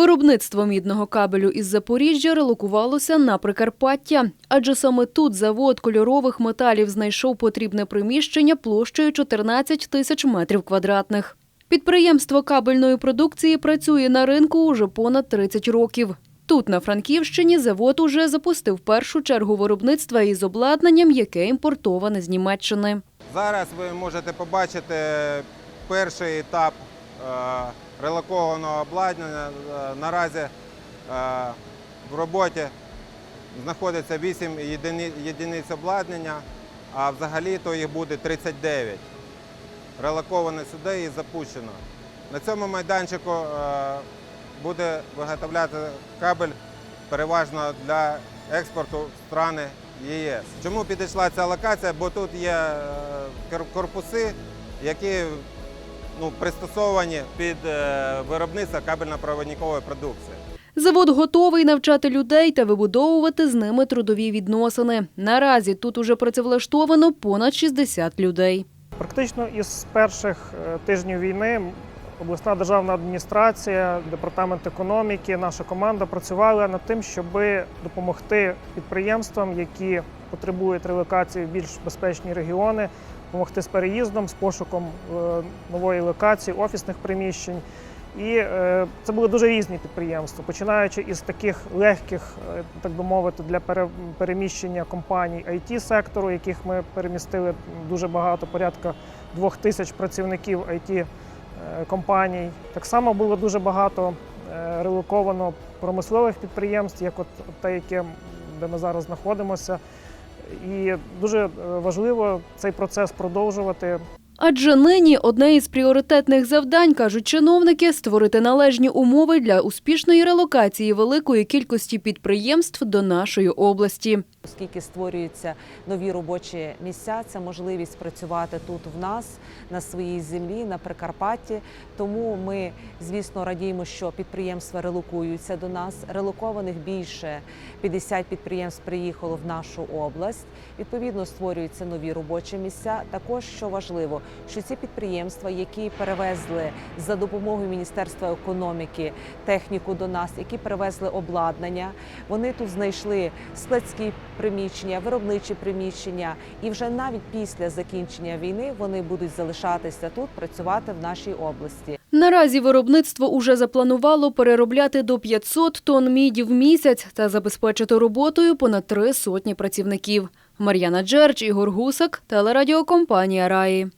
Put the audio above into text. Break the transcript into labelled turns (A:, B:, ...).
A: Виробництво мідного кабелю із Запоріжжя релокувалося на Прикарпаття, адже саме тут завод кольорових металів знайшов потрібне приміщення площею 14 тисяч метрів квадратних. Підприємство кабельної продукції працює на ринку уже понад 30 років. Тут, на Франківщині, завод уже запустив першу чергу виробництва із обладнанням, яке імпортоване з Німеччини.
B: Зараз ви можете побачити перший етап релокованого обладнання. Е, Наразі е, в роботі знаходиться 8 єдиниць обладнання, а взагалі то їх буде 39. Релоковано сюди і запущено. На цьому майданчику е, буде виготовляти кабель переважно для експорту в страни ЄС. Чому підійшла ця локація? Бо тут є е, корпуси, які ну, пристосовані під е, виробництво кабельно-проводникової продукції.
A: Завод готовий навчати людей та вибудовувати з ними трудові відносини. Наразі тут уже працевлаштовано понад 60 людей.
C: Практично із перших е, тижнів війни обласна державна адміністрація, департамент економіки, наша команда працювали над тим, щоб допомогти підприємствам, які потребують релокації в більш безпечні регіони, допомогти з переїздом, з пошуком е, нової локації, офісних приміщень. І е, це були дуже різні підприємства, починаючи із таких легких, е, так би мовити, для пере- переміщення компаній it сектору, яких ми перемістили дуже багато, порядка двох тисяч працівників it компаній. Так само було дуже багато е, релоковано промислових підприємств, як от те, яке де ми зараз знаходимося. І дуже е, важливо цей процес продовжувати.
A: Адже нині одне із пріоритетних завдань, кажуть чиновники, створити належні умови для успішної релокації великої кількості підприємств до нашої області.
D: Оскільки створюються нові робочі місця, це можливість працювати тут в нас на своїй землі, на Прикарпатті. Тому ми, звісно, радіємо, що підприємства релокуються до нас. Релокованих більше 50 підприємств приїхало в нашу область. Відповідно, створюються нові робочі місця. Також що важливо, що ці підприємства, які перевезли за допомогою Міністерства економіки техніку до нас, які перевезли обладнання, вони тут знайшли складські приміщення, виробничі приміщення, і вже навіть після закінчення війни вони будуть залишатися тут, працювати в нашій області.
A: Наразі виробництво уже запланувало переробляти до 500 тонн міді в місяць та забезпечити роботою понад три сотні працівників. Мар'яна Джерч, Ігор Гусак, телерадіокомпанія Раї.